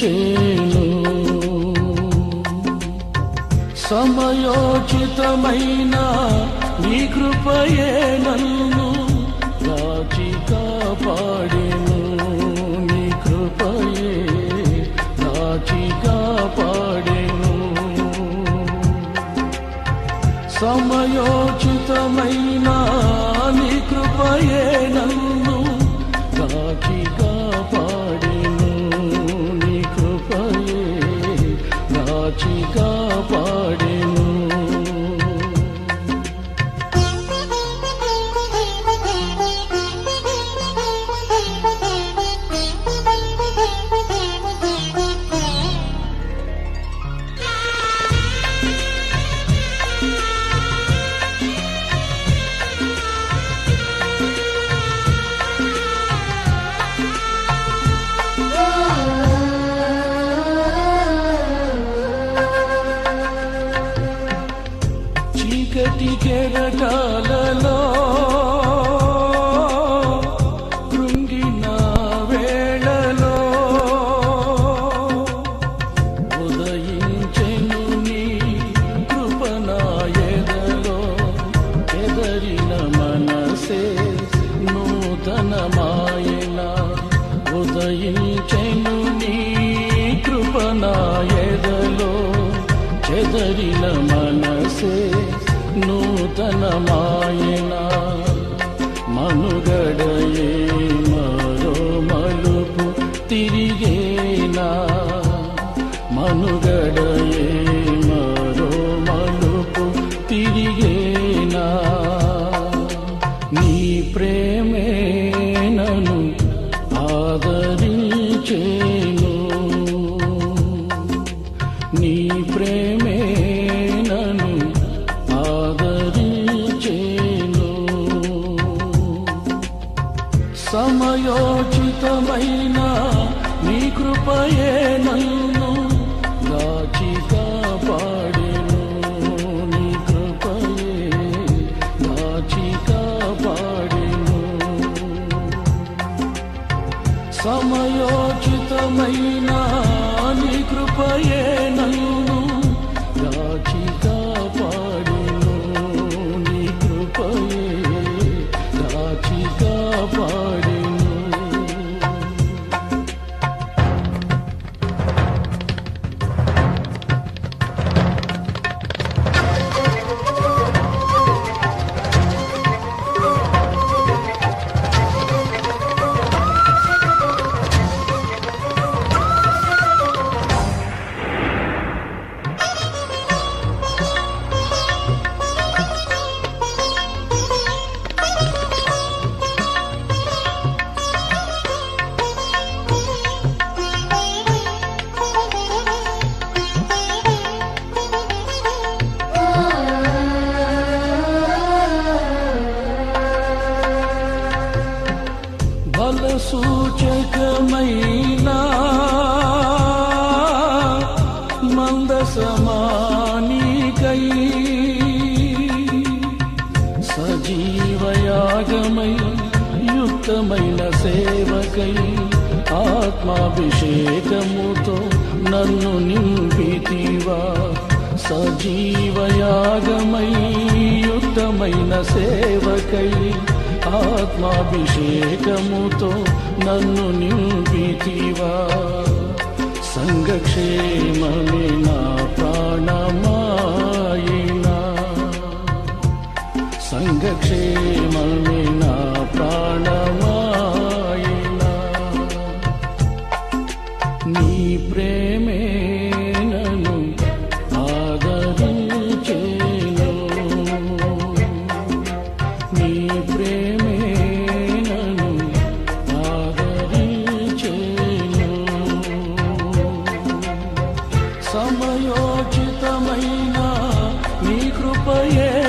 చేను సమయోచితమైన నీ కృపయే నన్ను చీకటి కృంగిన వేళలో ఉదయించెను నీ కృపనాయదలో ఎదరిన మనసే నూతనమాయన ఉదయించెను నీ కృపనాయదలో చెదరిన మనసే నూతనమాయన మనుగడయే మరో మలుపు తిరిగేనా? మనుగడయే మరో మలుపు తిరిగేనా? నీ ప్రేమే సమయోచితమైన నీ కృపయే నన్ను సజీవయాగమై యుక్తమైన సేవకై ఆత్మాభిషేకముతో నన్ను నింపితివా. సజీవయాగమై యుక్తమైన సేవకై ఆత్మాభిషేకముతో నన్ను నింపితివా. సంఘక్షేమమే నా ప్రాణమా? సంఘక్షేమమే నా ప్రాణమాయినా. నీ ప్రేమే నన్ను ఆదరించేను. నీ ప్రేమే నన్ను ఆదరించేను. సమయోచితమైన నీ కృపయే